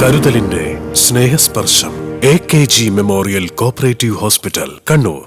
കരുതലിന്റെ Snehasparsham A K G memorial cooperative hospital Kannur.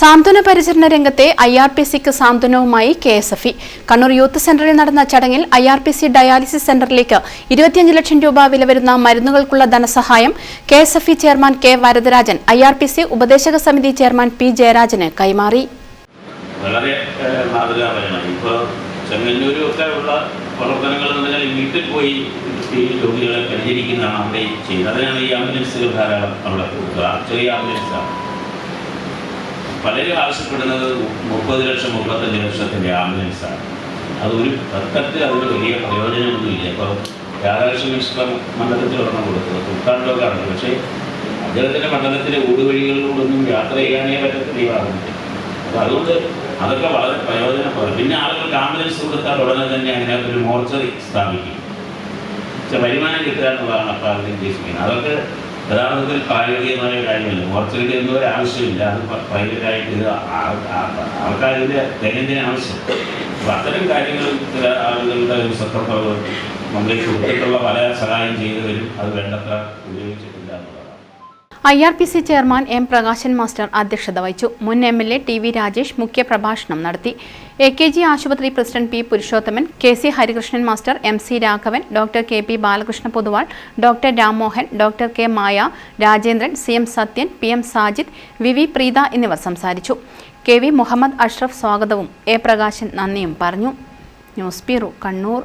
സാന്ത്വന പരിചരണ രംഗത്തെ ഐ ആർ പി സിക്ക് സാന്ത്വനവുമായി K S F E. Kannur youth സെന്ററിൽ നടന്ന ചടങ്ങിൽ I R P C dialysis സെന്ററിലേക്ക് ഇരുപത്തിയഞ്ച് ലക്ഷം രൂപ വില വരുന്ന മരുന്നുകൾക്കുള്ള ധനസഹായം K S F E chairman K Varadarajan I R P C ഉപദേശക സമിതി ചെയർമാൻ പി ജയരാജന് കൈമാറി. വളരെ മാതൃകാപരമായി. ഇപ്പോൾ ചെങ്ങന്നൂരും ഒക്കെ ഉള്ള പ്രവർത്തനങ്ങൾ പറഞ്ഞാൽ വീട്ടിൽ പോയി രോഗികളെ പരിചരിക്കുന്നതാണ് അവിടെ ചെയ്യുന്നത് അതിനാണ് ഈ ആംബുലൻസുകൾ ധാരാളം അവിടെ കൊടുക്കുക. ചെറിയ ആംബുലൻസാണ്. പലരും ആവശ്യപ്പെടുന്നത് മുപ്പത് ലക്ഷം മുപ്പത്തഞ്ച് ലക്ഷത്തിന്റെ ആംബുലൻസാണ്. അത് ഒരു തർക്കത്തിൽ അതിന് വലിയ പ്രയോജനമൊന്നുമില്ല. ഇപ്പോൾ രാധാകൃഷ്ണ മിശ്ര മണ്ഡലത്തിൽ ഒരെണ്ണം കൊടുത്തത്. കുട്ടാണ്ടിലൊക്കെ ആണ് പക്ഷേ അദ്ദേഹത്തിന്റെ മണ്ഡലത്തിലെ ഊടുവഴികളിലൂടെയൊന്നും യാത്ര ചെയ്യാനേ പറ്റത്തില്ല അതുകൊണ്ട് അതൊക്കെ വളരെ പ്രയോജനപ്പെടും പിന്നെ ആളുകൾക്ക് ആംബുലൻസ് സുഹൃത്താൽ ഉടനെ തന്നെ അങ്ങനെ ഒരു മോർച്ചറി സ്ഥാപിക്കും വരുമാനം കിട്ടുക എന്നുള്ളതാണ് അപ്പോൾ അതിൽ ഉദ്ദേശിക്കുന്നത് അതൊക്കെ യഥാർത്ഥത്തിൽ പ്രായോഗികമായ കാര്യമല്ല. മോർച്ചറിക്ക് ഒന്നും ഒരു ആവശ്യമില്ല. അത് പ്രൈവറ്റായിട്ട് ഇത് ആൾക്കാരുടെ ദൈനംദിന ആവശ്യം. അപ്പം അത്തരം കാര്യങ്ങൾ ചില ആളുകളുടെ ഒരു സത്രപ്രവർ നമ്മളെ സുഹൃത്തുക്കളുള്ള പല സഹായം ചെയ്തവരും അത് വേണ്ടത്ര എന്നുള്ളതാണ് I R P C chairman M Prakashan master അധ്യക്ഷത വഹിച്ചു. മുൻ M L A T V Rajesh മുഖ്യപ്രഭാഷണം നടത്തി. എ കെ ജി ആശുപത്രി president P Purushothaman K C Harikrishnan master M C Raghavan doctor K P Balakrishna Poduval doctor Rammohan doctor K Maya Rajendran C M Sathyan P M Sajid V V Preetha എന്നിവർ സംസാരിച്ചു. K V Muhammad Ashraf സ്വാഗതവും A Prakashan നന്ദിയും പറഞ്ഞു. News bureau Kannur.